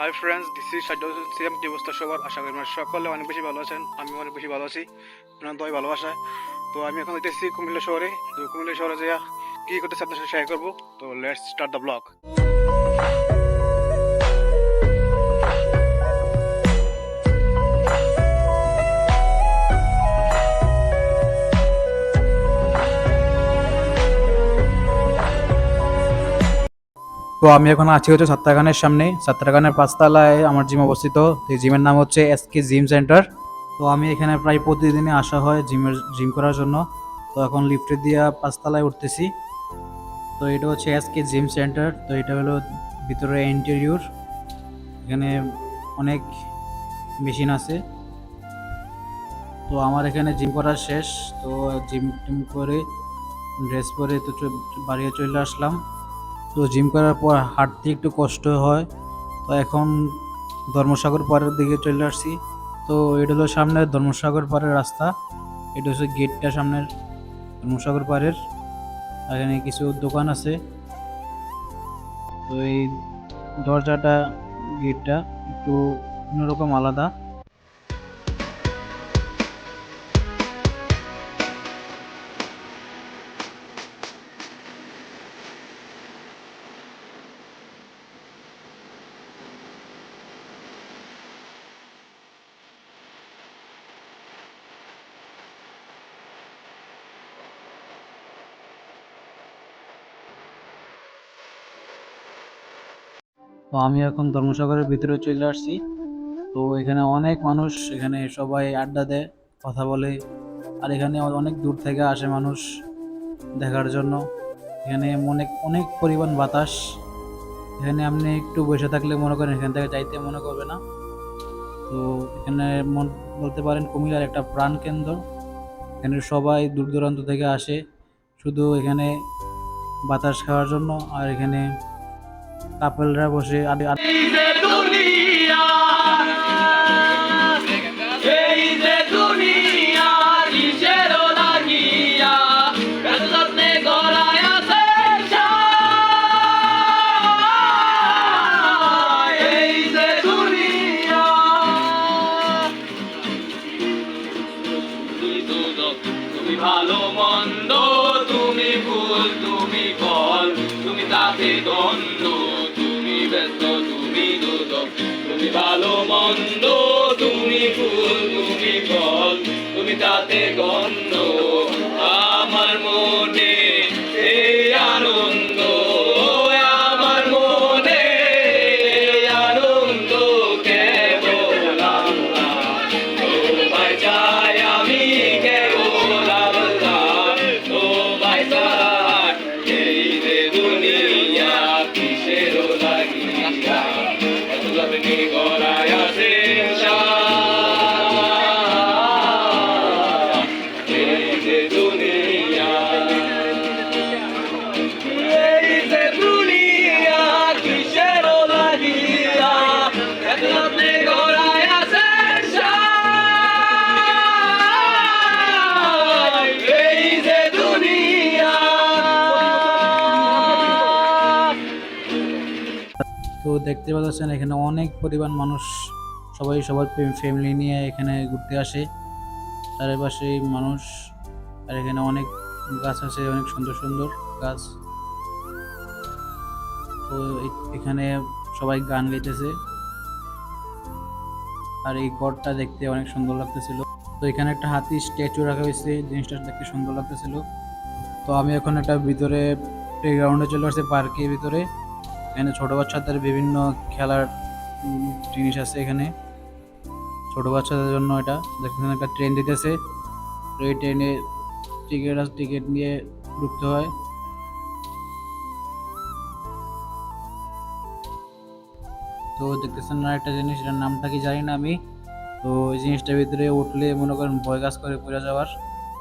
Hi friends this is CM কি অবস্থা সবার আশা করি আপনারা সকলে অনেক বেশি ভালো আছেন আমি অনেক বেশি ভালো আছি, আপনার দয় ভালোবাসায় তো আমি এখন যেতেছি কুমিল্লা শহরে, তো কুমিল্লা শহরে যা কী করতেছে আপনার সাথে শেয়ার করব? তো লেটস স্টার্ট দ্য ব্লগ তো আমি এখন আছি হচ্ছে ছাত্রাগানের সামনে। ছাত্রাগানের পাঁচতলায় আমার জিম অবস্থিত। এই জিমের নাম হচ্ছে এস কে জিম সেন্টার। তো আমি এখানে প্রায় প্রতিদিনই আসা হয় জিমের, জিম করার জন্য। তো এখন লিফটে দিয়ে পাঁচতলায় উঠতেছি। তো এটা হচ্ছে এস কে জিম সেন্টার। তো এটা হলো ভিতরে ইন্টেরিয়র। এখানে অনেক মেশিন আছে। তো আমার এখানে জিম করা শেষ। তো জিম টিম করে, ড্রেস পরে তো বাড়িয়ে চলে আসলাম। তো জিম করার পর হাঁটতে একটু কষ্ট হয়। তো এখন ধর্মসাগর পাড়ের দিকে চলে আসছি। তো এটা হলো সামনের ধর্মসাগর পাড়ের রাস্তা। এটা হচ্ছে গেটটা সামনের ধর্মসাগর পাড়ের। এখানে কিছু দোকান আছে। তো এই দরজাটা, গেটটা একটু অন্যরকম আলাদা। তো আমি এখন ধর্মসাগরের ভিতরে চলে আসছি। তো এখানে অনেক মানুষ, এখানে সবাই আড্ডা দেয়, কথা বলে। আর এখানে অনেক দূর থেকে আসে মানুষ দেখার জন্য। এখানে অনেক অনেক পরিমাণ বাতাস। এখানে আপনি একটু বসে থাকলে মনে করেন এখান থেকে যাইতে মনে করবে না। তো এখানে মন- বলতে পারেন কুমিল্লার একটা প্রাণ কেন্দ্র। এখানে সবাই দূর দূরান্ত থেকে আসে। শুধু এখানে বাতাস খাওয়ার জন্য আর এখানে কাপলরা বসে আড্ডা আড্ডা- তুমি ভালো, মন্দ, তুমি ফুল তুমি ফল, তুমি তাতে গন্ধ আমার মনে আনন্দ, আমার আনন্দ চাই আমি তো দেখতে পাচ্ছেন, এখানে অনেক পরিমাণ মানুষ সবাই সবার ফ্যামিলি নিয়ে এখানে ঘুরতে আসে। চারিপাশে মানুষ, আর এখানে অনেক গাছ আছে, অনেক সুন্দর সুন্দর গাছ। তো এখানে সবাই গান গাইতেছে। আর এই ঘরটা দেখতে অনেক সুন্দর লাগতেছিল। তো এখানে একটা হাতি স্ট্যাচু রাখা হয়েছে, জিনিসটা দেখতে সুন্দর লাগতেছিল। তো আমি এখন একটা ভিতরে প্লেগ্রাউন্ডে চলে আসছি পার্কের ভিতরে। এখানে ছোট বাচ্চাদের বিভিন্ন খেলার জিনিস আছে এখানে। ছোট বাচ্চাদের জন্য এটা, দেখেন একটা ট্রেন দিতেছে। এই ট্রেনে টিকিট টিকিট নিয়ে ঢুকতে হয়। তো দেখতেছেন না একটা জিনিস, এটার নামটা কি জানি না আমি। তো এই জিনিসটার ভিতরে উঠলে মনে করেন ভয় কাজ করে পড়ে যাওয়ার,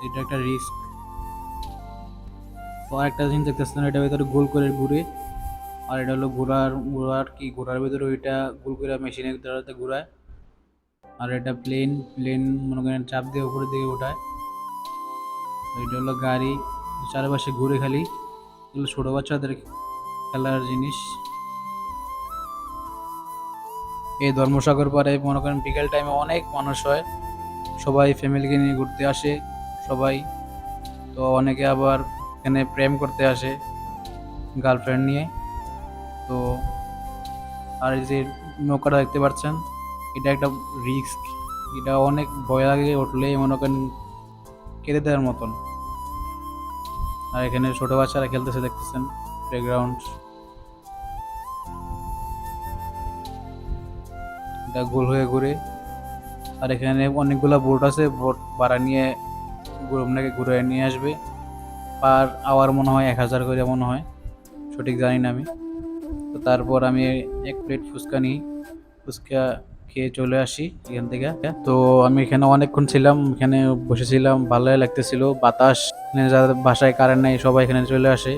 এটা একটা রিস্ক তো আরেকটা জিনিস দেখতেছেন, এটার ভিতরে গোল করে ঘুরে আর এটা হলো ঘোড়ার ঘোড়ার কি, ঘোড়ার ভিতরে ওইটা গোল করে মেশিনের দ্বারাতে ঘোরায়। আর এটা প্লেন প্লেন মনে করেন চাপ দিয়ে উপরের দিকে ওঠায়। এটা হলো গাড়ি, চারপাশে ঘুরে খালি। এগুলো ছোটো বাচ্চাদের খেলার জিনিস। এই ধর্মসাগর পারে মনে করেন বিকেল টাইমে অনেক মানুষ হয়। সবাই ফ্যামিলিকে নিয়ে ঘুরতে আসে, সবাই। তো অনেকে আবার এখানে প্রেম করতে আসে গার্লফ্রেন্ড নিয়ে। তো আর এই যে নৌকাটা দেখতে পাচ্ছেন, এটা একটা রিস্ক। এটা অনেক ভয় লাগে উঠলেই মনে করেন কেটে দেওয়ার মতন। আর এখানে ছোট বাচ্চারা খেলতেছে দেখতেছেন প্লেগ্রাউন্ড এটা গোল হয়ে ঘুরে। আর এখানে অনেকগুলা বোট আছে, বোট ভাড়া নিয়ে আপনাকে ঘুরে নিয়ে আসবে। পার আওয়ার মনে হয় এক হাজার করে মনে হয়। সঠিক জানি না আমি। তো তারপর আমি এক প্লেট ফুচকা নিই। ফুচকা খেয়ে চলে আসি এখান থেকে। তো আমি এখানে অনেকক্ষণ ছিলাম, এখানে বসেছিলাম, ভালোই লাগতেছিল। বাতাস যাদের বাসায় কারেন্ট নেই, সবাই এখানে চলে আসে।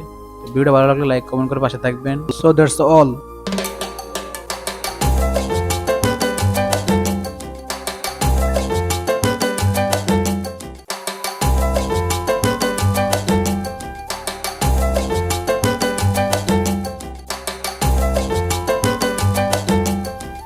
ভিডিওটা ভালো লাগলে লাইক কমেন্ট করে পাশে থাকবেন। So that's all